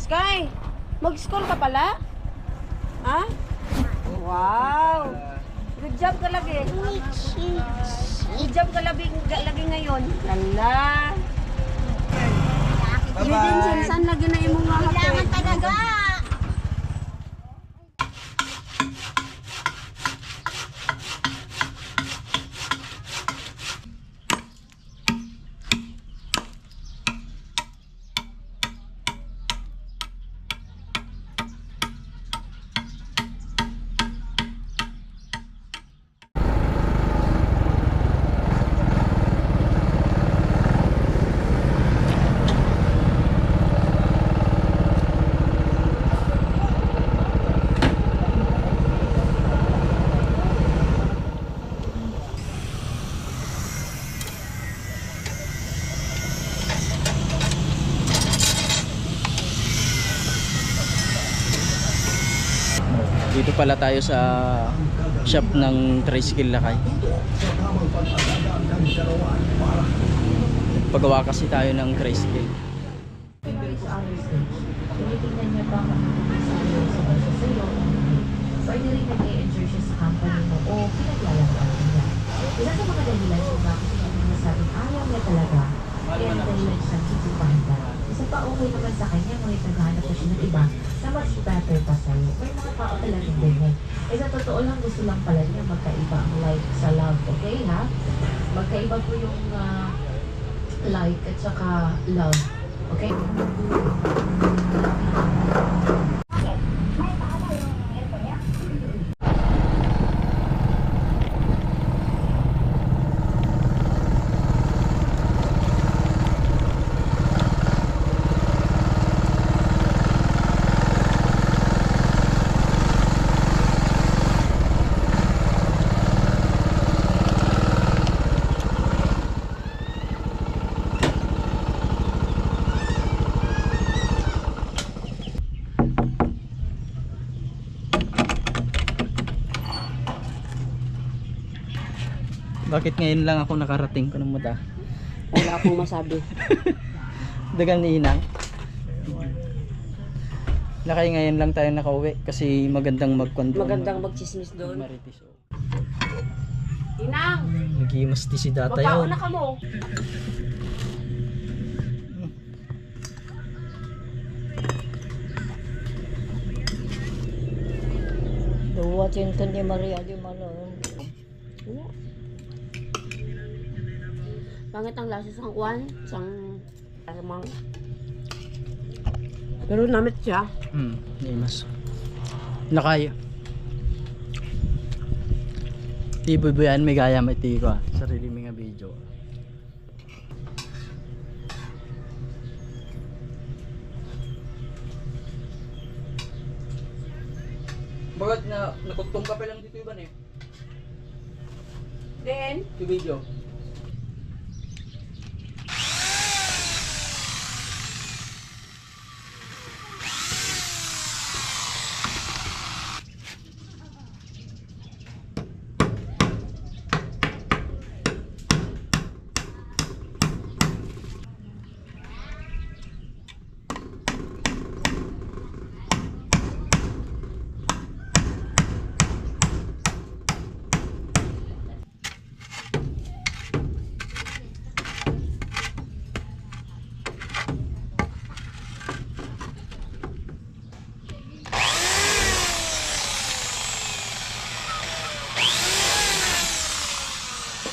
Sky, mag-school ka pala? Ha? Wow! Good job ka lagi. Good job ka lagi, lagi ngayon. Lala. Bye din sinsan lagi na imong mga Kailangan talaga. Dito pala tayo sa shop ng Tricycle Lakay. Pagawa kasi tayo ng tricycle. tinitingnan niya ba kung ano sa sa'yo, ordinary nag-i-enjoy siya sa company mo o pinaglalaban niya. Isa sa mga dahilan kung bakit niya nasabing ayaw niya talaga, kaya dahilan siya titupahan ka. Pa okay naman sa kanya, ngunit naghahanap pa siya ng iba na mas better pa sa'yo. May mga tao talagang ganyan. Eh sa totoo lang, gusto lang pala niya magkaiba ang like sa love, okay ha? Magkaiba po yung ah, like at saka love. Okay? Bakit ngayon lang ako nakarating ko ng mata? Wala akong masabi. Dagan ni Inang. Nakay ngayon lang tayo nakauwi kasi magandang magkwento. Magandang magchismis doon. Marites. oh. Inang, Nagimas ti si data yun. na ka mo. Duwa tinton ni Maria di Malon. Pangit ang lasa sa kwan, sang aramang. Pero namit siya. Hmm, nagimas. Nakaya. Di bubuyan may gaya may ko ah. Sarili mga video. Bakit na nakutong ka pa lang dito ba eh? Then, Yung video.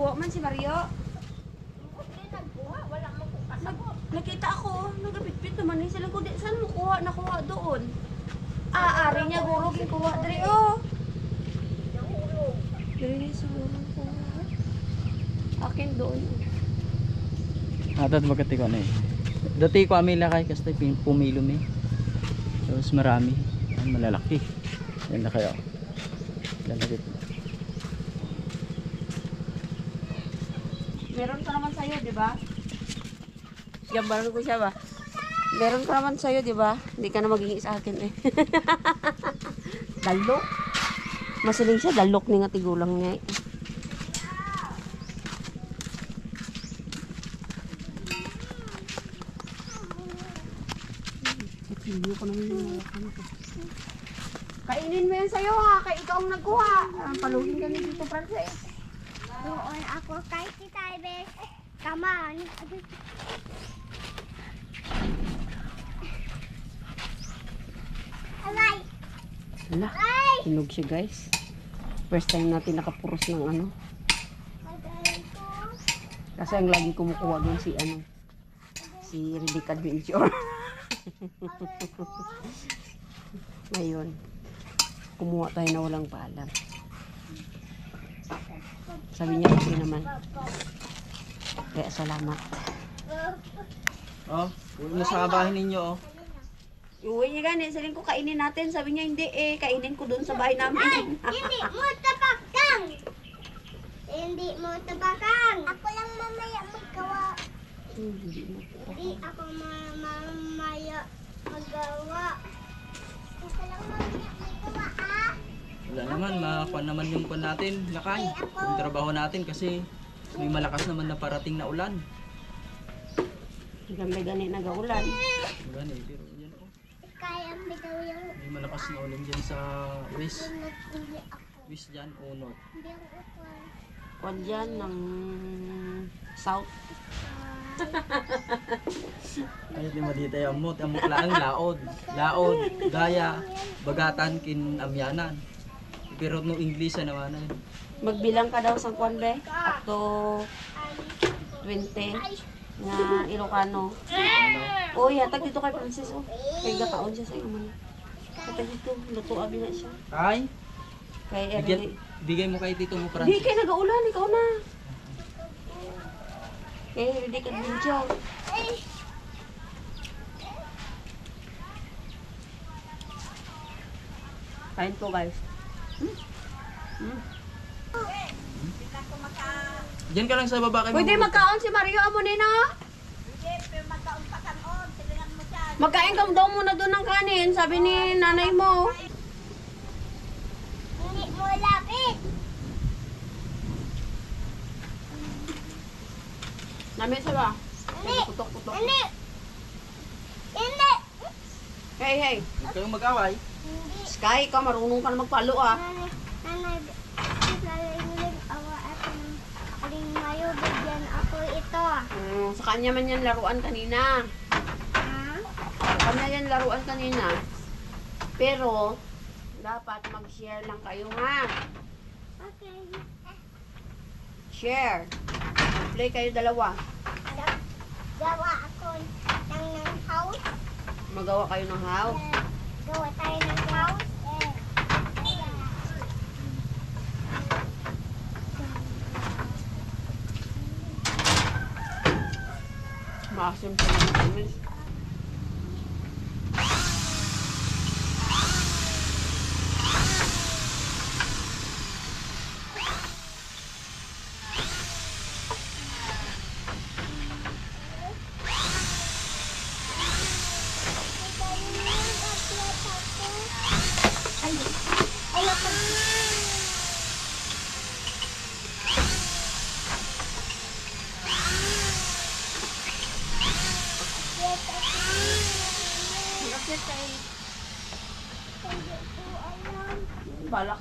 Nagkuha man si Mario. Nag, nakita ako, nagapit-pit naman eh. Sila ko, di, saan mo kuha? Nakuha doon. Ah, ari niya, guro, kuha. Dari, oh. Dari, siguro kuha. Akin doon. Atat magkati ko na eh. Dati ko amila kay kasi pumilo mi. Tapos marami. Ang malalaki. Yan na kayo. Lalapit. Meron ka naman sa'yo, di ba? Gambaran ko siya ba? Meron ka naman sa'yo, di ba? Hindi ka na magiging sa akin eh. dalok. Masiling siya, dalok ni nga tigulang niya eh. Kainin mo yan sa'yo ha, kay ikaw ang nagkuha. Ah, Paluhin ka ni Tito Francis. Doon ako kay Tita Ibes. Come on. Alay! Hala, Ay! hinog siya guys. First time natin nakapuros ng ano. Kasi ang lagi kumukuha doon si ano. Si Riddick Adventure. Ngayon, kumuha tayo na walang paalam. Sabi niya okay naman. Kaya salamat. Oh, uwi mo sa bahay ninyo oh. Uwi niya gani, sabihin ko kainin natin. Sabi niya hindi eh, kainin ko doon sa bahay namin. Hindi mo tapakang! Hindi mo tapakang! Ako lang mamaya magawa. Hindi mo. Hindi ako ma- mamaya magawa. Ako lang mamaya magawa! Wala naman, makakuha naman yung pan natin, lakay. Yung trabaho natin kasi may malakas naman na parating na ulan. Gamay gani nagaulan. Ulan eh, pero yan oh. Daw yung May malakas na ulan dyan sa west. West dyan, ako ukwan. Kwan dyan ng south. Ay, di mo dito yung amot. Amot lang, laod. Laod, gaya, bagatan, kin amyanan. Pero no English na naman eh. Magbilang ka daw sa kwan be. Up to 20 nga Ilocano. Oh, hatag dito kay Francis oh. Kay gakaon siya sa iyo man. Hatag dito, luto abi na siya. Ay, Kay bigyan, bigay mo kay Tito mo Di Francis. kay nagaulan ikaw na. Kay Riddick Adventure. Kain po guys. Diyan ka lang sa baba kay Pwede Mama. magkaon si Mario amo nina? Magkain ka daw muna doon ng kanin, sabi ni nanay mo. Hindi mo lapit. Nami sa ba? Hindi. Putok, putok. Hindi. Hindi. Hey, hey. Huwag kayong mag-away. Sky, ka marunong ka na magpalo ah. Nanay, nanay, awa at ng aling mayo, bigyan ako ito. Mm, sa kanya man yan laruan kanina. Ha? Sa kanya yan laruan kanina. Pero, dapat mag-share lang kayo ha. Okay. Share. Play kayo dalawa. Gawa ako ng, ng house. Magawa kayo ng house. Gawa tayo ng house. Maasim sa mga kami. Ko alam. Bala.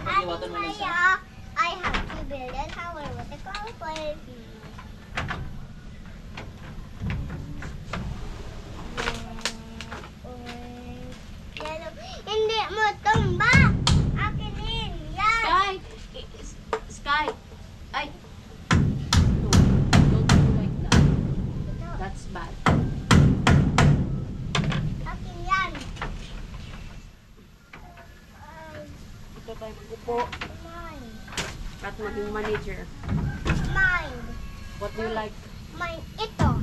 Pag-iwatan mo na isa. Kaya, I have to build a tower with a cloud Hindi mo tumba! Maging. Mine. What do you like? Mine. Ito.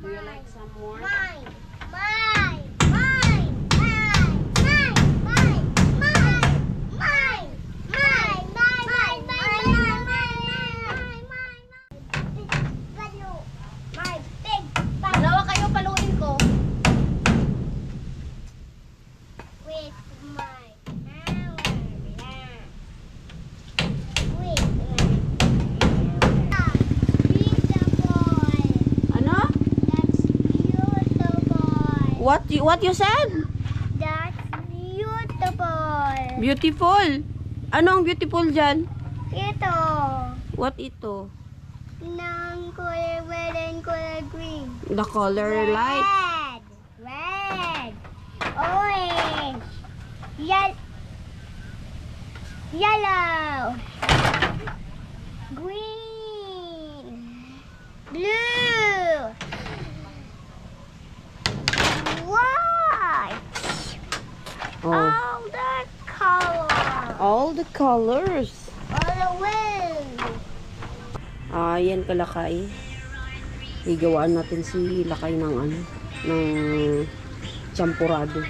Do you like some more? Mine. Mine. Mine. Mine. Mine. Mine. Mine. Mine. Mine. Mine. Mine. Mine. Mine. Mine. Mine. Big balloon. My big What you, what you said? That's beautiful. Beautiful. Ano ang beautiful dyan? Ito. What ito? Ng color red and color green. The color light. Red. Red. Orange. Yel yellow. Green. Blue. Oh. All the colors. All the colors. All the way. Ah, yan kalakay. Igawaan natin si lakay ng ano, ng champurado.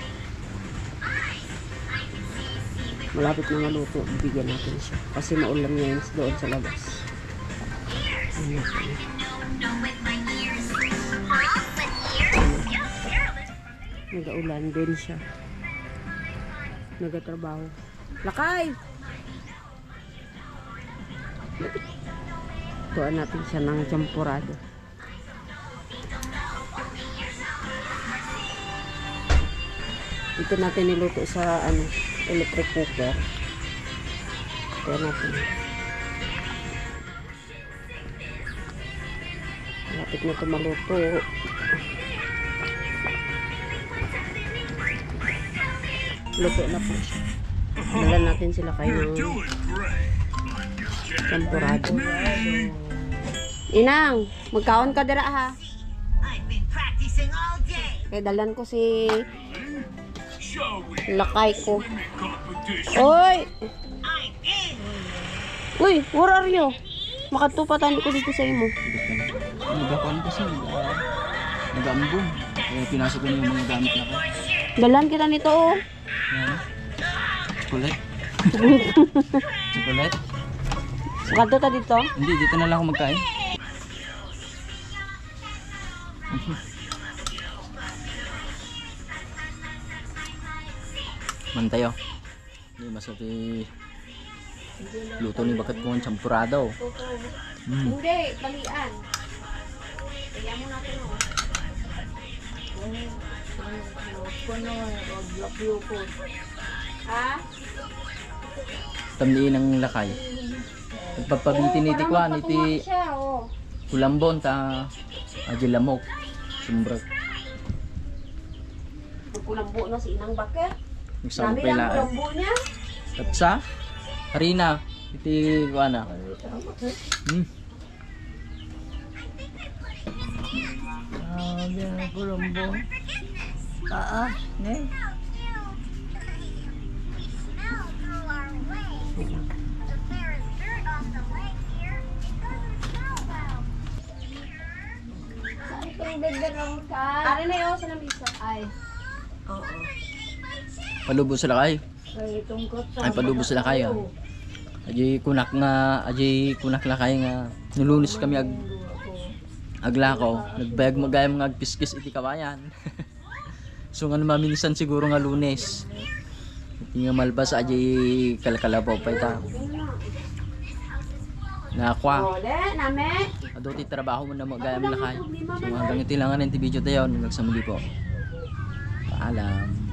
Malapit na maluto, bibigyan natin siya. Kasi maulam niya yun doon sa labas. Po. Nagaulan din siya. Nagatrabaho. Lakay! Tuan natin siya ng champurado. Ito natin niluto sa ano, electric cooker. Tuan natin. Malapit na ito maluto. Luto na po siya. Dalan natin sila kayo ng champurado. Inang, magkaon ka dira ha. Day. Kaya dalan ko si lakay ko. Oy! Uy, where are you? Makatupatan ko dito sa imo. Nagakuan kasi, nag- nag-aambong. Kaya pinasok ko na yung mga gamit na ko. Dalan kita nito oh. Yan. Chocolate. Chocolate? Makadto ta dito. Hindi, dito na lang ako magkain. Mantayo. Hindi masati luto ni bakat ko ang champurado. Mm. Hindi, balian. Kaya mo natin oh puno, blokyo ko. Ha? Tamliin ang lakay. Pagpapabitin ni Tikwan, iti kulambon ta ah, ajilamok. Sumbrak. Kulambo na si Inang Baker. Isang pila. Eh. Kulambo niya. Tapsa, harina, iti kuana. Hmm. Ah, yan, kulambo. Oo, eh. Ari. Ay. Oo. Palubos sila kay. Ay, tungkot palubos sila kayo. Ajay kunak nga, ajay kunak la kay nga. Nulunis kami ag aglako. Nagbayag magayam nga agpiskis iti kawayan. so nga maminsan siguro nga lunes. Iti nga malbas aji kalkalabaw pa ita. Nakwa. Ado ti trabaho mo na magayam la kay. So hanggang iti lang nga ng video tayo. Hanggang sa muli po. Paalam.